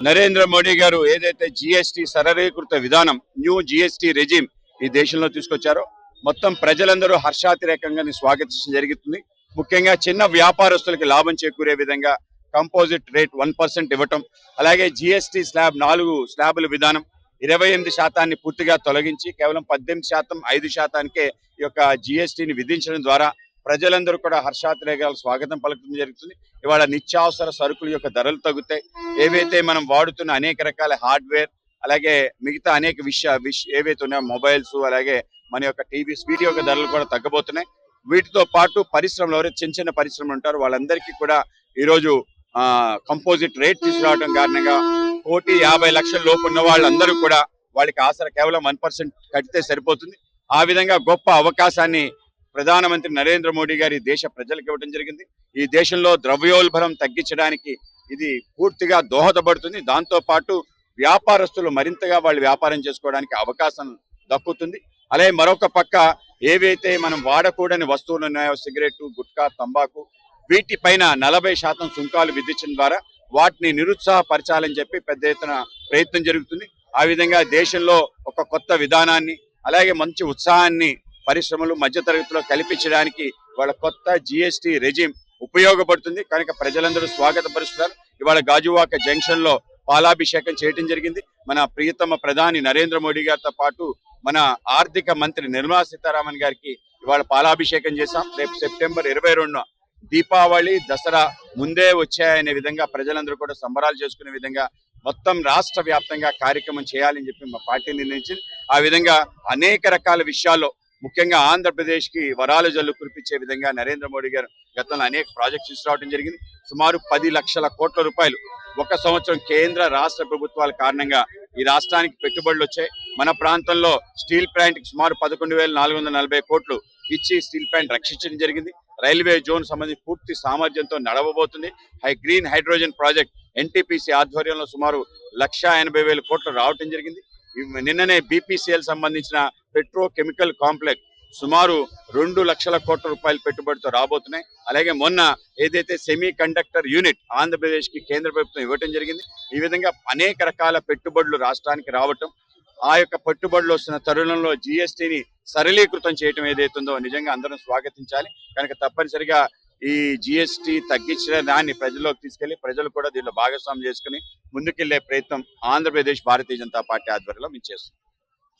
నరేంద్ర మోడీ గారు ఏదైతే జిఎస్టీ సరళీకృత విధానం న్యూ జిఎస్టి రెజిమ్ ఈ దేశంలో తీసుకొచ్చారో మొత్తం ప్రజలందరూ హర్షాతిరేకంగా స్వాగతించడం జరుగుతుంది ముఖ్యంగా చిన్న వ్యాపారస్తులకి లాభం చేకూరే విధంగా కంపోజిట్ రేట్ వన్ పర్సెంట్ ఇవ్వటం అలాగే జిఎస్టి స్లాబ్ నాలుగు స్లాబుల విధానం ఇరవై ఎనిమిది శాతాన్ని పూర్తిగా తొలగించి కేవలం పద్దెనిమిది శాతం ఐదు శాతానికే ఈ యొక్క జిఎస్టీని విధించడం ద్వారా ప్రజలందరూ కూడా హర్షాతిరేకాలు స్వాగతం పలకడం జరుగుతుంది. ఇవాళ నిత్యావసర సరుకుల యొక్క ధరలు తగ్గుతాయి. ఏవైతే మనం వాడుతున్న అనేక రకాల హార్డ్వేర్ అలాగే మిగతా అనేక విషయ విష ఏవైతే ఉన్నాయో మొబైల్స్ అలాగే మన యొక్క టీవీస్ వీటి యొక్క ధరలు కూడా తగ్గబోతున్నాయి. వీటితో పాటు పరిశ్రమలు ఎవరైతే చిన్న చిన్న పరిశ్రమలు ఉంటారో వాళ్ళందరికీ కూడా ఈరోజు కంపోజిట్ రేట్ తీసుకురావడం కారణంగా కోటి యాభై లక్షల లోపు ఉన్న వాళ్ళందరూ కూడా వాళ్ళకి ఆసరా కేవలం వన్ పర్సెంట్ కడితే సరిపోతుంది. ఆ విధంగా గొప్ప అవకాశాన్ని ప్రధానమంత్రి నరేంద్ర మోడీ గారి దేశ ప్రజలకు ఇవ్వడం జరిగింది. ఈ దేశంలో ద్రవ్యోల్బణం తగ్గించడానికి ఇది పూర్తిగా దోహదపడుతుంది. దాంతో పాటు వ్యాపారస్తులు మరింతగా వాళ్ళు వ్యాపారం చేసుకోవడానికి అవకాశం దక్కుతుంది. అలాగే మరొక పక్క ఏవైతే మనం వాడకూడని వస్తువులు ఉన్నాయో సిగరెట్ గుట్కా తంబాకు వీటిపైన నలభై శాతం సుంకాలు విధించడం ద్వారా వాటిని నిరుత్సాహపరచాలని చెప్పి పెద్ద ఎత్తున ప్రయత్నం జరుగుతుంది. ఆ విధంగా దేశంలో ఒక కొత్త విధానాన్ని అలాగే మంచి ఉత్సాహాన్ని పరిశ్రమలు మధ్యతరగతిలో కల్పించడానికి వాళ్ళ కొత్త జిఎస్టి రెజిమ్ ఉపయోగపడుతుంది. కనుక ప్రజలందరూ స్వాగతపరుస్తున్నారు. ఇవాళ గాజువాక జంక్షన్లో పాలాభిషేకం చేయడం జరిగింది. మన ప్రియతమ ప్రధాని నరేంద్ర మోడీ గారితో పాటు మన ఆర్థిక మంత్రి నిర్మలా సీతారామన్ గారికి ఇవాళ పాలాభిషేకం చేశాం. రేపు సెప్టెంబర్ ఇరవై రెండున దీపావళి దసరా ముందే వచ్చాయనే విధంగా ప్రజలందరూ కూడా సంబరాలు చేసుకునే విధంగా మొత్తం రాష్ట్ర వ్యాప్తంగా కార్యక్రమం చేయాలని చెప్పి మా పార్టీ నిర్ణయించింది. ఆ విధంగా అనేక రకాల విషయాల్లో ముఖ్యంగా ఆంధ్రప్రదేశ్కి వరాల జల్లు కురిపించే విధంగా నరేంద్ర మోడీ గారు గతంలో అనేక ప్రాజెక్ట్స్ తీసుకురావడం జరిగింది. సుమారు పది లక్షల కోట్ల రూపాయలు ఒక సంవత్సరం కేంద్ర రాష్ట్ర ప్రభుత్వాల కారణంగా ఈ రాష్ట్రానికి పెట్టుబడులు వచ్చాయి. మన ప్రాంతంలో స్టీల్ ప్లాంట్కి సుమారు పదకొండు వేల నాలుగు వందల నలభై కోట్లు ఇచ్చి స్టీల్ ప్లాంట్ రక్షించడం జరిగింది. రైల్వే జోన్ సంబంధించి పూర్తి సామర్థ్యంతో నడవబోతుంది. హై గ్రీన్ హైడ్రోజన్ ప్రాజెక్ట్ ఎన్టీపీసీ ఆధ్వర్యంలో సుమారు లక్ష ఎనభై వేల కోట్లు రావటం జరిగింది. నిన్ననే బీపీసీఎల్ సంబంధించిన పెట్రోకెమికల్ కాంప్లెక్స్ సుమారు రెండు లక్షల కోట్ల రూపాయల పెట్టుబడితో రాబోతున్నాయి. అలాగే మొన్న ఏదైతే సెమీ కండక్టర్ యూనిట్ ఆంధ్రప్రదేశ్కి కేంద్ర ప్రభుత్వం ఇవ్వటం జరిగింది ఈ విధంగా అనేక రకాల పెట్టుబడులు రాష్ట్రానికి రావటం ఆ యొక్క పెట్టుబడులు వస్తున్న తరుణంలో జిఎస్టీని సరళీకృతం చేయటం ఏదైతుందో నిజంగా అందరం స్వాగతించాలి. కనుక తప్పనిసరిగా ఈ జిఎస్టి తగ్గించిన దాన్ని ప్రజల్లోకి తీసుకెళ్ళి ప్రజలు కూడా దీనిలో భాగస్వామ్యం చేసుకుని ముందుకెళ్ళే ప్రయత్నం ఆంధ్రప్రదేశ్ భారతీయ జనతా పార్టీ ఆధ్వర్యంలో మేము చేస్తున్నాం.